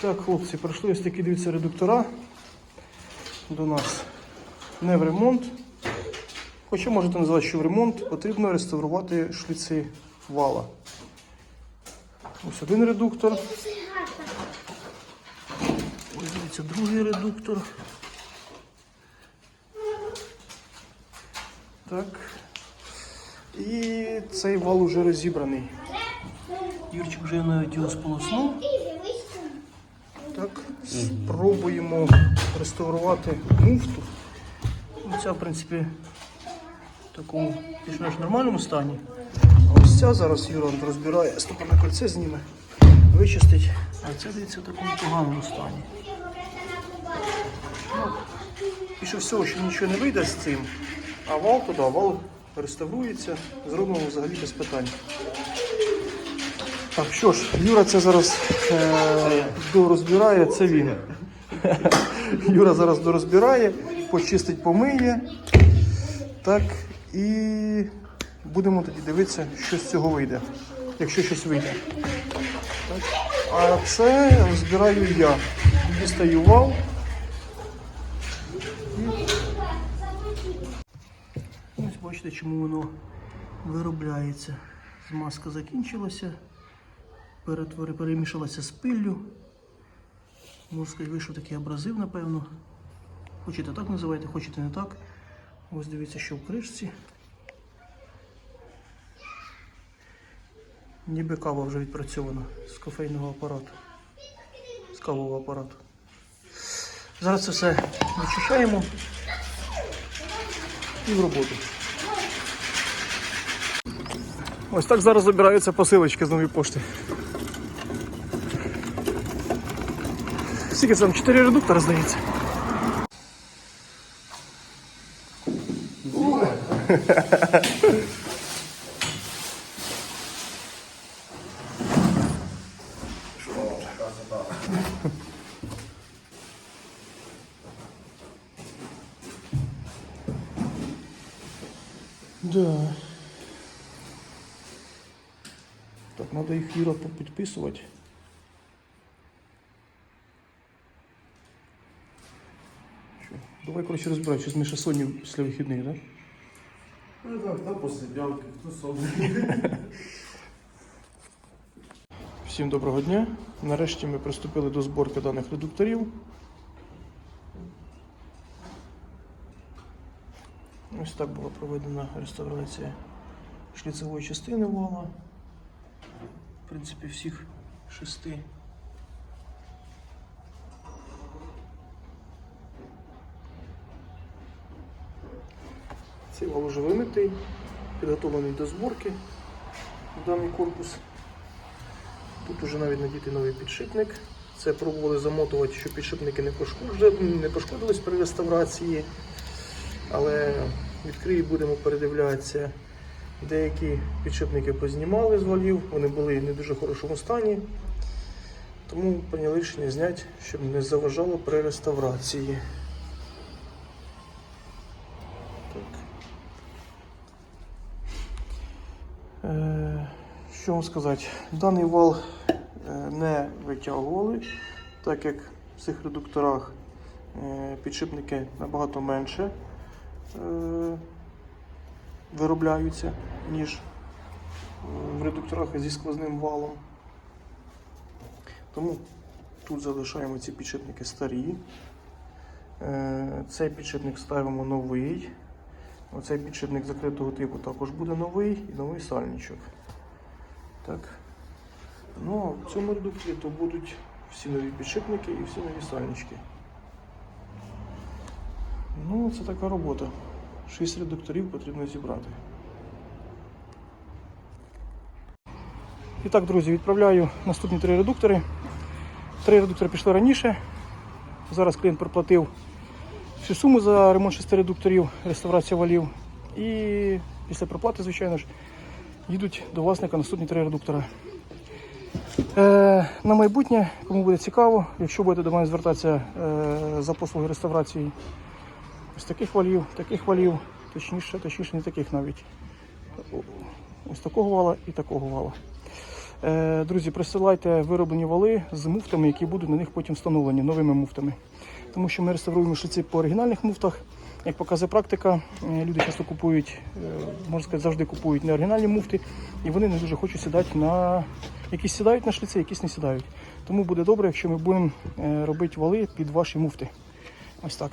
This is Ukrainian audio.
Так, хлопці, пройшли ось такі дивіться редуктора до нас. Не в ремонт. Хоча можете назвати, що в ремонт, потрібно реставрувати шліци вала. Ось один редуктор. Ось дивіться, другий редуктор. Так. І цей вал уже розібраний. Юрчик вже навіть його сполоснув. Спробуємо реставрувати муфту. Ну, Ця, в принципі, в такому більш-менш нормальному стані. А ось ця зараз Юра розбирає, стопорне кольце зніме, вичистить. А ця дивіться в такому поганому стані. Ну, більше всього, що нічого не вийде з цим, а вал туди, вал реставрується, зробимо взагалі без питань. Так, що ж, Юра це зараз е, дорозбирає, це він. Юра зараз дорозбирає, почистить, помиє. Так, і будемо тоді дивитися, що з цього вийде, якщо щось вийде. Так. А це розбираю я. Дістаю вал. І Ось бачите, чому воно виробляється. Змазка закінчилася перетвори, перемішалася з пиллю. Можна сказати, вийшов такий абразив, напевно. Хочете так називайте, хочете не так. Ось дивіться, що в кришці. Ніби кава вже відпрацьована з кофейного апарату, з кавового апарату. Зараз це все вичищаємо і в роботу. Ось так зараз забираються посилочки з нової пошти. Скільки це там? 4 редуктора, здається. Да. Треба їх Юра підписувати. Що? Давай, коротше, розбирай, що з Міша Соні після вихідних, так? Ну так, хто посидянки, хто собі. Всім доброго дня. Нарешті ми приступили до зборки даних редукторів. Ось так була проведена реставрація шліцевої частини вала. В принципі, всіх шести. Цей вал вже вимитий, підготовлений до зборки в даний корпус. Тут вже навіть надітий новий підшипник. Це пробували замотувати, щоб підшипники не пошкодили, не пошкодились при реставрації. Але відкрию будемо передивлятися. Деякі підшипники познімали з валів, вони були в не дуже хорошому стані. Тому прийняли рішення зняти, щоб не заважало при реставрації. Так. Е, що вам сказати? Даний вал е, не витягували, так як в цих редукторах е, підшипники набагато менше е, виробляються, ніж в редукторах зі сквозним валом. Тому тут залишаємо ці підшипники старі. Е, Цей підшипник ставимо новий. Оцей підшипник закритого типу також буде новий і новий сальничок. Так. Ну, а в цьому редукторі то будуть всі нові підшипники і всі нові сальнички. Ну, це така робота. Шість редукторів потрібно зібрати. І так, друзі, відправляю наступні три редуктори. Три редуктори пішли раніше. Зараз клієнт проплатив всю суму за ремонт шести редукторів, реставрація валів. І після проплати, звичайно ж, їдуть до власника наступні три редуктора. Е, на майбутнє, кому буде цікаво, якщо будете до мене звертатися е, за послуги реставрації ось таких валів, таких валів, точніше, точніше не таких навіть. Ось такого вала і такого вала. Е, Друзі, присилайте вироблені вали з муфтами, які будуть на них потім встановлені новими муфтами. Тому що ми реставруємо шліці по оригінальних муфтах. Як показує практика, е, люди часто купують, е, можна сказати, завжди купують не оригінальні муфти, і вони не дуже хочуть сідати на якісь сідають на шліці, якісь не сідають. Тому буде добре, якщо ми будемо робити вали під ваші муфти. Ось так.